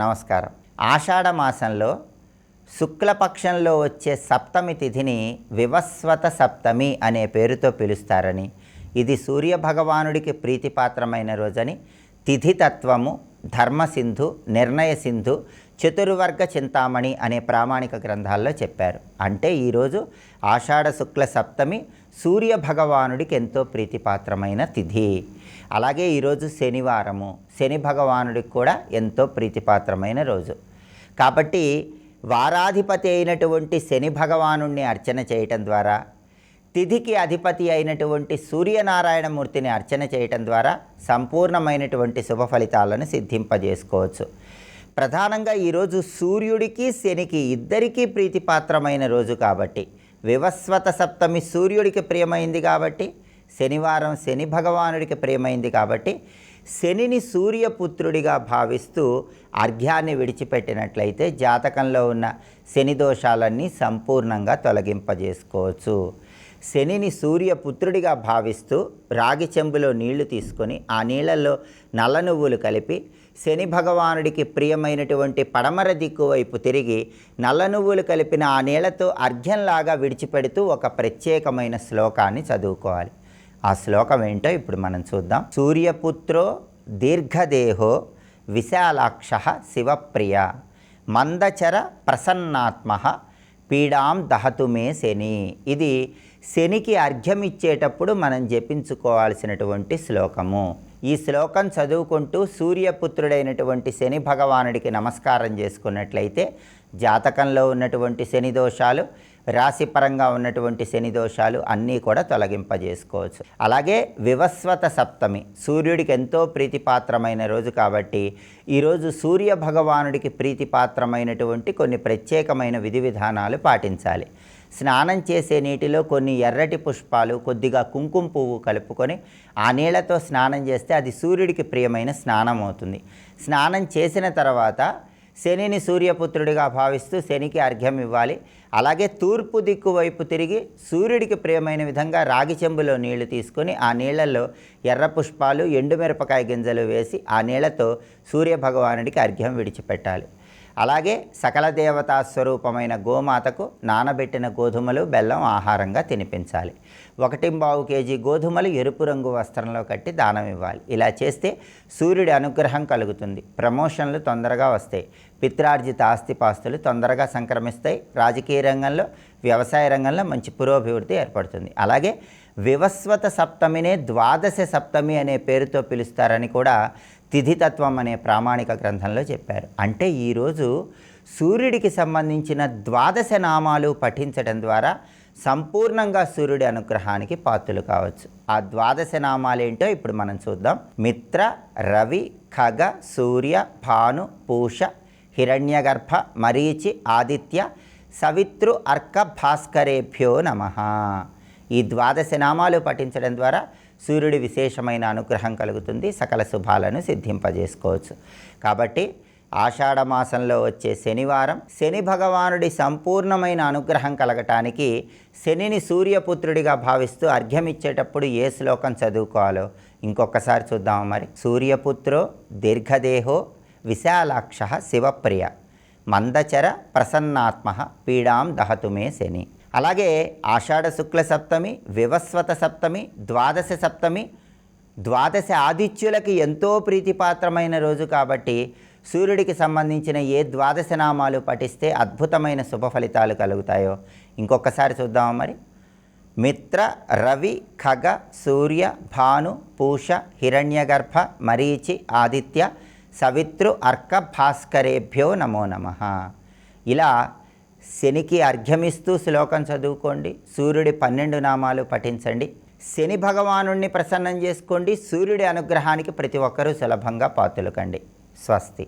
నమస్కారం. ఆషాఢ మాసంలో శుక్లపక్షంలో వచ్చే సప్తమి తిథిని వివస్వత సప్తమి అనే పేరుతో పిలుస్తారని ఇది సూర్య భగవానుడికి ప్రీతిపాత్రమైన రోజని తిథితత్వము ధర్మసింధు నిర్ణయసింధు చతుర్వర్గ చింతామణి అనే ప్రామాణిక గ్రంథాల్లో చెప్పారు. అంటే ఈరోజు ఆషాఢ శుక్ల సప్తమి సూర్య భగవానుడికి ఎంతో ప్రీతిపాత్రమైన తిథి. అలాగే ఈరోజు శనివారము శని భగవానుడికి కూడా ఎంతో ప్రీతిపాత్రమైన రోజు. కాబట్టి వారాధిపతి అయినటువంటి శని భగవానుడిని అర్చన చేయటం ద్వారా తిథికి అధిపతి అయినటువంటి సూర్యనారాయణమూర్తిని అర్చన చేయటం ద్వారా సంపూర్ణమైనటువంటి శుభ ఫలితాలను సిద్ధింపజేసుకోవచ్చు. ప్రధానంగా ఈరోజు సూర్యుడికి శనికి ఇద్దరికీ ప్రీతిపాత్రమైన రోజు కాబట్టి వివస్వత సప్తమి సూర్యుడికి ప్రియమైంది కాబట్టి శనివారం శని భగవానుడికి ప్రియమైంది కాబట్టి శనిని సూర్యపుత్రుడిగా భావిస్తూ అర్ఘ్యాన్ని విడిచిపెట్టినట్లయితే జాతకంలో ఉన్న శని దోషాలన్నీ సంపూర్ణంగా తొలగింపజేసుకోవచ్చు. శనిని సూర్యపుత్రుడిగా భావిస్తూ రాగి చెంబులో నీళ్ళు తీసుకొని ఆ నీళ్ళల్లో నల్ల నువ్వులు కలిపి శని భగవానుడికి ప్రియమైనటువంటి పడమర దిక్కు వైపు తిరిగి నల్ల నువ్వులు కలిపిన ఆ నీళ్ళతో అర్ఘ్యంలాగా విడిచిపెడుతూ ఒక ప్రత్యేకమైన శ్లోకాన్ని చదువుకోవాలి. ఆ శ్లోకం ఏంటో ఇప్పుడు మనం చూద్దాం. సూర్యపుత్రో దీర్ఘదేహో విశాలాక్ష శివప్రియ మందచర ప్రసన్నాత్మ పీడాం దహతుమే శని. ఇది శనికి అర్ఘ్యం ఇచ్చేటప్పుడు మనం జపించుకోవాల్సినటువంటి శ్లోకము. ఈ శ్లోకం చదువుకుంటూ సూర్యపుత్రుడైనటువంటి శని భగవానుడికి నమస్కారం చేసుకున్నట్లయితే జాతకంలో ఉన్నటువంటి శని దోషాలు రాశిపరంగా ఉన్నటువంటి శని దోషాలు అన్నీ కూడా తొలగింపజేసుకోవచ్చు. అలాగే వివస్వత సప్తమి సూర్యుడికి ఎంతో ప్రీతిపాత్రమైన రోజు కాబట్టి ఈరోజు సూర్య భగవానుడికి ప్రీతిపాత్రమైనటువంటి కొన్ని ప్రత్యేకమైన విధి విధానాలు పాటించాలి. స్నానం చేసే నీటిలో కొన్ని ఎర్రటి పుష్పాలు కొద్దిగా కుంకుమ పువ్వు కలుపుకొని ఆ నీళ్ళతో స్నానం చేస్తే అది సూర్యుడికి ప్రియమైన స్నానం అవుతుంది. స్నానం చేసిన తర్వాత శనిని సూర్యపుత్రుడిగా భావిస్తూ శనికి అర్ఘ్యం ఇవ్వాలి. అలాగే తూర్పు దిక్కు వైపు తిరిగి సూర్యుడికి ప్రియమైన విధంగా రాగి చెంబులో నీళ్ళు తీసుకొని ఆ నీళ్ళలో ఎర్ర పుష్పాలు ఎండుమిరపకాయ గింజలు వేసి ఆ నీళ్ళతో సూర్య భగవానుడికి అర్ఘ్యం విడిచిపెట్టాలి. అలాగే సకల దేవతా స్వరూపమైన గోమాతకు నానబెట్టిన గోధుమలు బెల్లం ఆహారంగా తినిపించాలి. ఒకటింబావు కేజీ గోధుమలు ఎరుపు రంగు వస్త్రంలో కట్టి దానం ఇవ్వాలి. ఇలా చేస్తే సూర్యుడి అనుగ్రహం కలుగుతుంది. ప్రమోషన్లు తొందరగా వస్తాయి. పిత్రార్జిత ఆస్తిపాస్తులు తొందరగా సంక్రమిస్తాయి. రాజకీయ రంగంలో వ్యవసాయ రంగంలో మంచి పురోభివృద్ధి ఏర్పడుతుంది. అలాగే వివస్వత సప్తమినే ద్వాదశ సప్తమి అనే పేరుతో పిలుస్తారని కూడా తిథితత్వం అనే ప్రామాణిక గ్రంథంలో చెప్పారు. అంటే ఈరోజు సూర్యుడికి సంబంధించిన ద్వాదశ నామాలు పఠించడం ద్వారా సంపూర్ణంగా సూర్యుడి అనుగ్రహానికి పాత్రలు కావచ్చు. ఆ ద్వాదశ నామాలు ఏంటో ఇప్పుడు మనం చూద్దాం. మిత్ర రవి ఖగ సూర్య భాను పూష హిరణ్యగర్భ మరీచి ఆదిత్య సవితృ అర్క భాస్కరేభ్యో నమ. ఈ ద్వాదశ నామాలు పఠించడం ద్వారా సూర్యుడి విశేషమైన అనుగ్రహం కలుగుతుంది సకల శుభాలను సిద్ధింపజేసుకోవచ్చు. కాబట్టి ఆషాఢమాసంలో వచ్చే శనివారం శని భగవానుడి సంపూర్ణమైన అనుగ్రహం కలగటానికి శనిని సూర్యపుత్రుడిగా భావిస్తూ అర్ఘ్యమిచ్చేటప్పుడు ఏ శ్లోకం చదువుకోవాలో ఇంకొకసారి చూద్దాం మరి. సూర్యపుత్రో దీర్ఘదేహో విశాలాక్ష శివప్రియ మందచర ప్రసన్నాత్మ పీడాం దహతుమే శని. అలాగే ఆషాఢ శుక్ల సప్తమి వివస్వత సప్తమి ద్వాదశ సప్తమి ద్వాదశ ఆదిత్యులకి ఎంతో ప్రీతిపాత్రమైన రోజు కాబట్టి సూర్యుడికి సంబంధించిన ఏ ద్వాదశ నామాలు పఠిస్తే అద్భుతమైన శుభ ఫలితాలు కలుగుతాయో ఇంకొకసారి చూద్దామా మరి. మిత్ర రవి ఖగ సూర్య భాను పూష హిరణ్యగర్భ మరీచి ఆదిత్య సవితృ అర్క భాస్కరేభ్యో నమో నమ. ఇలా శనికి అర్ఘ్యమిస్తూ శ్లోకం చదువుకోండి. సూర్యుడి పన్నెండు నామాలు పఠించండి. శని భగవానుణ్ణి ప్రసన్నం చేసుకోండి. సూర్యుడి అనుగ్రహానికి ప్రతి ఒక్కరూ సులభంగా పాతులకండి. స్వస్తి.